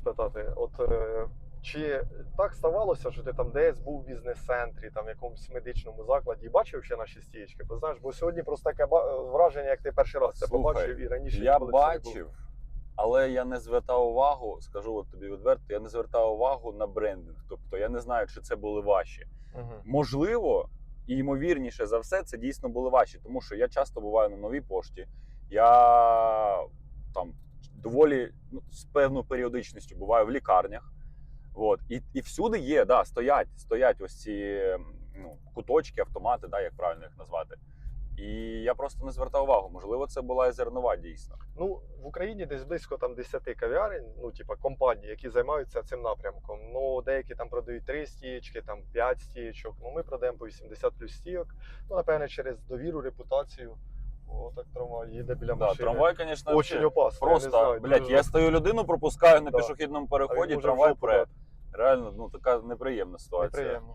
спитати, от е, чи так ставалося, що ти там десь був в бізнес-центрі, там в якомусь медичному закладі, і бачив ще наші стічки? Бо знаєш, бо сьогодні просто таке враження, як ти перший раз це Слухай, побачив і раніше Я бачив, але я не звертав увагу, скажу от тобі відверто, я не звертав увагу на брендинг. Тобто я не знаю, чи це були ваші. Мгм. Можливо, і ймовірніше за все, це дійсно були ваші, тому що я часто буваю на новій пошті. Я доволі ну, з певною періодичністю буваю в лікарнях. От. І, і всюди є, да, стоять, стоять ось ці ну, куточки, автомати, да, як правильно їх назвати. І я просто не звертав увагу. Можливо, це була і зернова дійсно. Ну, в Україні десь близько там 10 кав'ярень, ну, типа компаній, які займаються цим напрямком. Ну, деякі там продають 3 стієчки, там 5 стієчок. Ну, ми продаємо по 80 плюс стійок. Ну, напевне, через довіру, репутацію. О, так трамвай їде біля Да, машини. трамвай, звісно, Очень опасно. я не просто, знаю, блядь, дуже я стою людину, пропускаю на Да. пішохідному А він переході, може в трамвай жопу пре. дати. Реально, ну така неприємна ситуація. Неприємно.